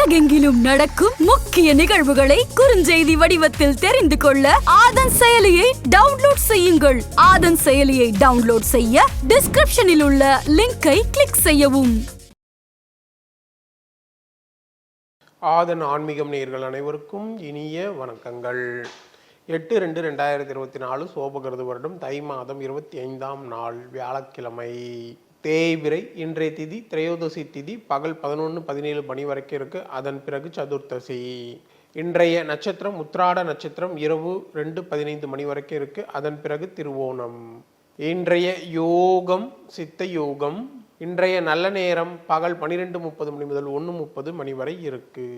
உலகெங்கிலும் நடக்கும் முக்கிய நிகழ்வுகளை குறுஞ்செய்தி வடிவத்தில் தெரிந்து கொள்ள ஆதன் செயலியை டவுன்லோட் செய்யுங்கள். ஆதன் செயலியை டவுன்லோட் செய்ய டிஸ்கிரிப்ஷனில் உள்ள லிங்கை கிளிக் செய்யவும். ஆதன் ஆன்மீகம் நேர்கள் அனைவருக்கும் இனிய வணக்கங்கள். எட்டு ரெண்டு ரெண்டாயிரத்தி இருபத்தி நாலு சோபகிருது வருடம் தை மாதம் இருபத்தி ஐந்தாம் நாள் வியாழக்கிழமை. தேய்பிரை இன்றைய திதி திரையோதசி திதி பகல் பதினொன்று பதினேழு மணி வரைக்கும் இருக்குது அதன் பிறகு சதுர்த்தசி. இன்றைய நட்சத்திரம் உத்திராட நட்சத்திரம் இரவு ரெண்டு பதினைந்து மணி வரைக்கும் இருக்குது அதன் பிறகு திருவோணம். இன்றைய யோகம் சித்த யோகம். இன்றைய நல்ல நேரம் பகல் பன்னிரெண்டு முப்பது மணி முதல் ஒன்று முப்பது மணி வரை இருக்கு.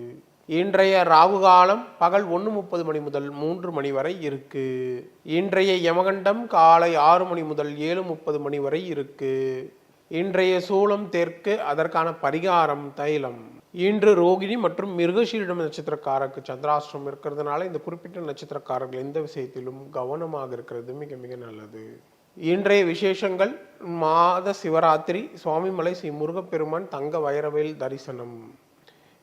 இன்றைய ராகு காலம் பகல் ஒன்று முப்பது மணி முதல் மூன்று மணி வரை இருக்கு. இன்றைய யமகண்டம் காலை ஆறு மணி முதல் ஏழு முப்பது மணி வரை இருக்குது இன்றைய சூலம் தெற்கு அதற்கான பரிகாரம் தைலம். இன்று ரோகிணி மற்றும் மிருகசீரிடம் நட்சத்திரக்காரருக்கு சந்திராஷ்டிரம் இருக்கிறதுனால இந்த குறிப்பிட்ட நட்சத்திரக்காரர்கள் எந்த விஷயத்திலும் கவனமாக இருக்கிறது மிக மிக நல்லது. இன்றைய விசேஷங்கள் மாத சிவராத்திரி சுவாமிமலை ஸ்ரீ முருகப்பெருமான் தங்க வைரவேல் தரிசனம்.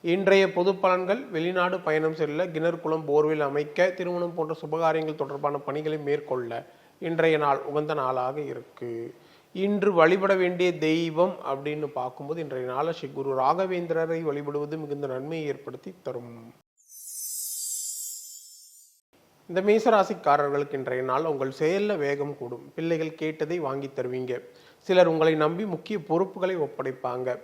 இன்றைய பொது பலன்கள் வெளிநாடு பயணம் செல்ல கிணறுக்குளம் போர்வில் அமைக்க திருமணம் போன்ற சுபகாரியங்கள் தொடர்பான பணிகளை மேற்கொள்ள இன்றைய நாள் உகந்த நாளாக இருக்குது இன்று வழிபட வேண்டிய தெய்வம் அப்படின்னு பார்க்கும்போது இன்றைய நாள ஸ்ரீ குரு ராகவேந்திரரை வழிபடுவது மிகுந்த நன்மையை ஏற்படுத்தி தரும். இந்த மேசராசிக்காரர்களுக்கு இன்றைய நாள் உங்கள் செயலில் வேகம் கூடும். பிள்ளைகள் கேட்டதை வாங்கி தருவீங்க. சிலர் உங்களை நம்பி முக்கிய பொறுப்புகளை ஒப்படைப்பாங்க.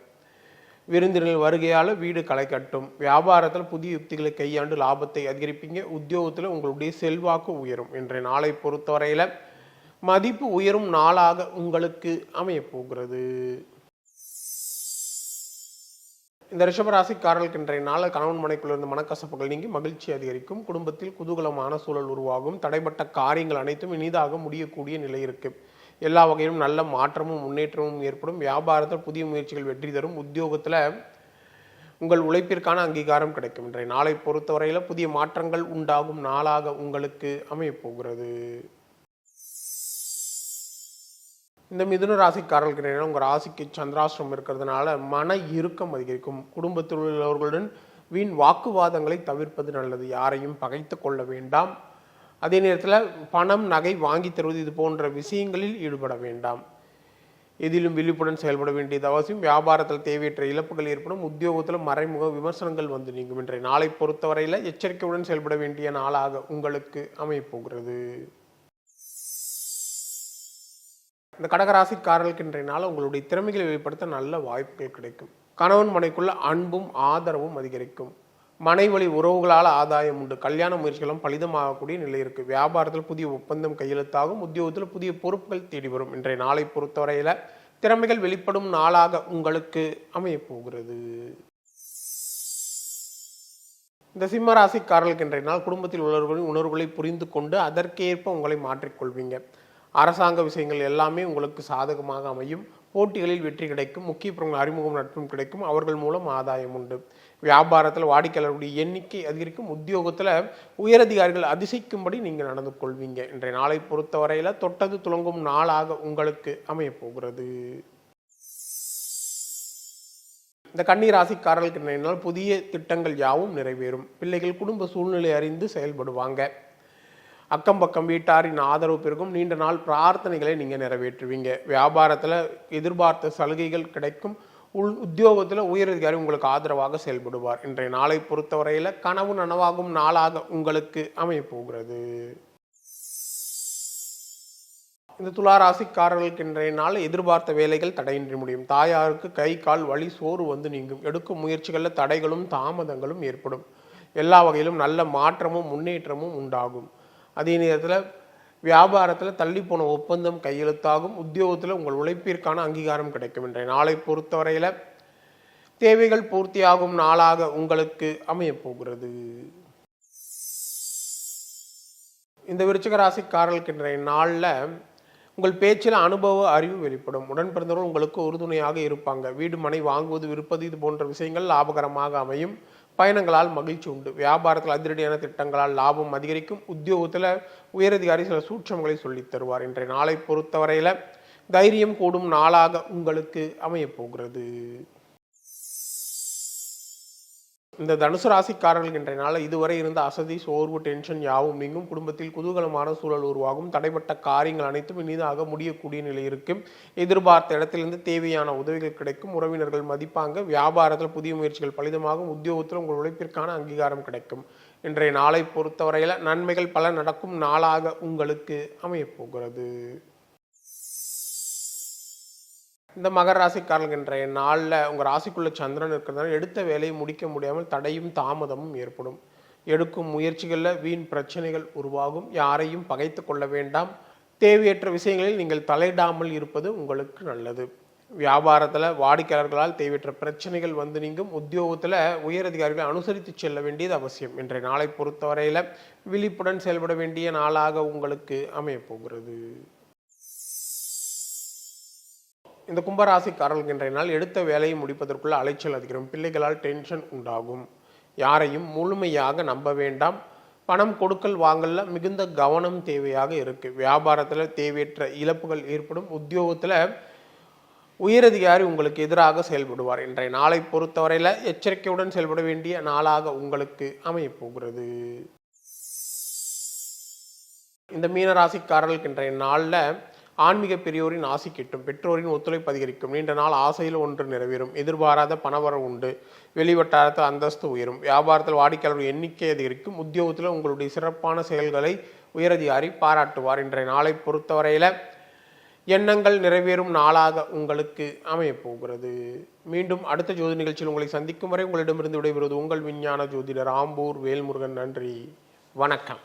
விருந்தினர் வருகையால் வீடு களை கட்டும். வியாபாரத்தில் புதிய யுக்திகளை கையாண்டு லாபத்தை அதிகரிப்பீங்க. உத்தியோகத்தில் உங்களுடைய செல்வாக்கு உயரும். இன்றைய நாளை பொறுத்தவரையில் மதிப்பு உயரும் நாளாக உங்களுக்கு அமையப்போகிறது. இந்த ரிஷபராசிக்காரர்களுக்கு இன்றைய நாள் கணவன் மனைக்குள்ளிருந்து மனக்கசப்புகள் நீங்கி மகிழ்ச்சி அதிகரிக்கும். குடும்பத்தில் குதூகலமான சூழல் உருவாகும். தடைப்பட்ட காரியங்கள் அனைத்தும் இனிதாக முடியக்கூடிய நிலை இருக்கு. எல்லா வகையிலும் நல்ல மாற்றமும் முன்னேற்றமும் ஏற்படும். வியாபாரத்தில் புதிய முயற்சிகள் வெற்றி தரும். உத்தியோகத்தில் உங்கள் உழைப்பிற்கான அங்கீகாரம் கிடைக்கும். இன்றைய நாளை பொறுத்தவரையில் புதிய மாற்றங்கள் உண்டாகும் நாளாக உங்களுக்கு அமையப்போகிறது. இந்த மிதுன ராசிக்காரர்களுக்கு நேரம் உங்கள் ராசிக்கு சந்திராசிரம் இருக்கிறதுனால மன இறுக்கம் அதிகரிக்கும். குடும்பத்தில் உள்ளவர்களுடன் வீண் வாக்குவாதங்களை தவிர்ப்பது நல்லது. யாரையும் பகைத்து கொள்ள வேண்டாம். அதே நேரத்தில் பணம் நகை வாங்கி தருவது இது போன்ற விஷயங்களில் ஈடுபட வேண்டாம். எதிலும் விழிப்புடன் செயல்பட வேண்டியது அவசியம். வியாபாரத்தில் தேவையற்ற இழப்புகள் ஏற்படும். உத்தியோகத்தில் மறைமுக விமர்சனங்கள் வந்து நீங்கும். இன்றைய நாளை பொறுத்தவரையில் எச்சரிக்கையுடன் செயல்பட வேண்டிய நாளாக உங்களுக்கு அமையப்போகிறது. இந்த கடகராசிக்காரர்களுக்கு இன்றைய நாள் உங்களுடைய திறமைகளை வெளிப்படுத்த நல்ல வாய்ப்புகள் கிடைக்கும். கணவன் மனைக்குள்ள அன்பும் ஆதரவும் அதிகரிக்கும். மனை வழி உறவுகளால் ஆதாயம் உண்டு. கல்யாண முயற்சிகளும் பலிதமாகக்கூடிய நிலை இருக்கு. வியாபாரத்தில் புதிய ஒப்பந்தம் கையெழுத்தாகும். உத்தியோகத்தில் புதிய பொறுப்புகள் தேடி வரும். இன்றைய நாளை பொறுத்தவரையில திறமைகள் வெளிப்படும் நாளாக உங்களுக்கு அமையப் போகிறது இந்த சிம்ம ராசிக்காரர்களுக்கு இன்றைய நாள் குடும்பத்தில் உள்ளவர்களின் உணர்வுகளை புரிந்து கொண்டு அதற்கேற்ப உங்களை மாற்றிக்கொள்வீங்க. அரசாங்க விஷயங்கள் எல்லாமே உங்களுக்கு சாதகமாக அமையும். போட்டிகளில் வெற்றி கிடைக்கும். முக்கிய பிரமுக அறிமுகம் நட்பும் கிடைக்கும். அவர்கள் மூலம் ஆதாயம் உண்டு. வியாபாரத்தில் வாடிக்கையாளர்களுடைய எண்ணிக்கை அதிகரிக்கும். உத்தியோகத்தில் உயரதிகாரிகள் அதிசயிக்கும்படி நீங்கள் நடந்து கொள்வீங்க. இன்றைய நாளை பொறுத்தவரையில் தொட்டது துளங்கும் நாளாக உங்களுக்கு அமையப்போகிறது. இந்த கண்ணீர் ராசிக்காரர்களுக்கு இன்றைய புதிய திட்டங்கள் யாவும் நிறைவேறும். பிள்ளைகள் குடும்ப சூழ்நிலை அறிந்து செயல்படுவாங்க. அக்கம் பக்கம் வீட்டாரின் ஆதரவு பெருகும். நீண்ட நாள் பிரார்த்தனைகளை நீங்கள் நிறைவேற்றுவீங்க. வியாபாரத்தில் எதிர்பார்த்த சலுகைகள் கிடைக்கும். உள் உத்தியோகத்தில் உயரதிகாரி உங்களுக்கு ஆதரவாக செயல்படுவார். இன்றைய நாளை பொறுத்தவரையில் கனவு நனவாகும் நாளாக உங்களுக்கு அமையப் போகிறது இந்த துளாராசிக்காரர்களுக்கு இன்றைய நாள் எதிர்பார்த்த வேலைகள் தடையின்றி முடியும். தாயாருக்கு கை கால் வலி சோறு வந்து நீங்கும். எடுக்கும் முயற்சிகளில் தடைகளும் தாமதங்களும் ஏற்படும். எல்லா வகையிலும் நல்ல மாற்றமும் முன்னேற்றமும் உண்டாகும். அதே நேரத்தில் வியாபாரத்தில் தள்ளி போன ஒப்பந்தம் கையெழுத்தாகும். உத்தியோகத்தில் உங்கள் உழைப்பிற்கான அங்கீகாரம் கிடைக்கும் என்ற. நாளை பொறுத்தவரையில் தேவைகள் பூர்த்தியாகும் நாளாக உங்களுக்கு அமையப்போகிறது. இந்த விருச்சிக ராசிக்காரர்களுக்கு இன்றைய நாளில் உங்கள் பேச்சில் அனுபவ அறிவு வெளிப்படும். உடன் பிறந்தவர்கள் உங்களுக்கு உறுதுணையாக இருப்பாங்க. வீடு மனை வாங்குவது விற்பது இது போன்ற விஷயங்கள் லாபகரமாக அமையும். பயணங்களால் மகிழ்ச்சி உண்டு. வியாபாரத்தில் அதிரடியான திட்டங்களால் லாபம் அதிகரிக்கும். உத்தியோகத்தில் உயரதிகாரி சில சூட்சங்களை சொல்லித் தருவார். இன்றைய நாளை பொறுத்தவரையில் தைரியம் கூடும் நாளாக உங்களுக்கு அமையப் போகிறது. இந்த தனுசு ராசிக்காரர்கள் இன்றைய நாள் இதுவரை இருந்த அசதி சோர்வு டென்ஷன் யாவும் நீங்கும். குடும்பத்தில் குதூகலமான சூழல் உருவாகும். தடைப்பட்ட காரியங்கள் அனைத்தும் இனிதாக முடியக்கூடிய நிலை இருக்கும். எதிர்பார்த்த இடத்திலிருந்து தேவையான உதவிகள் கிடைக்கும். உறவினர்கள் மதிப்பாங்க. வியாபாரத்தில் புதிய முயற்சிகள் பலிதமாகும். உத்தியோகத்தில் உங்கள் உழைப்பிற்கான அங்கீகாரம் கிடைக்கும். இன்றைய நாளை பொறுத்தவரையில் நன்மைகள் பல நடக்கும். நாளாக உங்களுக்கு அமையப்போகிறது. இந்த மகர ராசிக்காரர்கள் இன்றைய நாளில் உங்கள் ராசிக்குள்ள சந்திரன் இருக்கிறதுனால எடுத்த வேலையை முடிக்க முடியாமல் தடையும் தாமதமும் ஏற்படும். எடுக்கும் முயற்சிகளில் வீண் பிரச்சனைகள் உருவாகும். யாரையும் பகைத்து கொள்ள வேண்டாம். தேவையற்ற விஷயங்களில் நீங்கள் தலையிடாமல் இருப்பது உங்களுக்கு நல்லது. வியாபாரத்தில் வாடிக்கையாளர்களால் தேவையற்ற பிரச்சனைகள் வந்து நீங்கும். உத்தியோகத்தில் உயரதிகாரிகளை அனுசரித்து செல்ல வேண்டியது அவசியம். இன்றைய நாளை பொறுத்தவரையில் விழிப்புடன் செயல்பட வேண்டிய நாளாக உங்களுக்கு அமையப்போகிறது இந்த கும்பராசிக்காரர்களுக்கு இன்றைய நாள் எடுத்த வேலையை முடிப்பதற்குள்ள அலைச்சல் அதிகரிக்கும். பிள்ளைகளால் டென்ஷன் உண்டாகும். யாரையும் முழுமையாக நம்ப வேண்டாம். பணம் கொடுக்கல் வாங்கல மிகுந்த கவனம் தேவையாக இருக்கு. வியாபாரத்தில் தேவையற்ற இழப்புகள் ஏற்படும். உத்தியோகத்தில் உயரதிகாரி உங்களுக்கு எதிராக செயல்படுவார். இன்றைய நாளை பொறுத்தவரையில் எச்சரிக்கையுடன் செயல்பட வேண்டிய நாளாக உங்களுக்கு அமையப்போகிறது. இந்த மீனராசிக்காரர்களுக்கு இன்றைய நாளில் ஆன்மீக பெரியோரின் ஆசி கிட்டும் பெற்றோரின் ஒத்துழைப்பு அதிகரிக்கும் நீண்ட நாள் ஆசையில் ஒன்று நிறைவேறும் எதிர்பாராத பணவரம் உண்டு வெளிவட்டாரத்தில் அந்தஸ்து உயரும் வியாபாரத்தில் வாடிக்கையாளர் எண்ணிக்கை அதிகரிக்கும் உத்தியோகத்தில் உங்களுடைய சிறப்பான செயல்களை உயரதிகாரி பாராட்டுவார். இன்றைய நாளை பொறுத்தவரையில் எண்ணங்கள் நிறைவேறும் நாளாக உங்களுக்கு அமையப்போகிறது. மீண்டும் அடுத்த ஜோதி நிகழ்ச்சியில் உங்களை சந்திக்கும் வரை உங்களிடமிருந்து விடைபெறுவது உங்கள் விஞ்ஞான ஜோதிடர் ஆம்பூர் வேல்முருகன். நன்றி. வணக்கம்.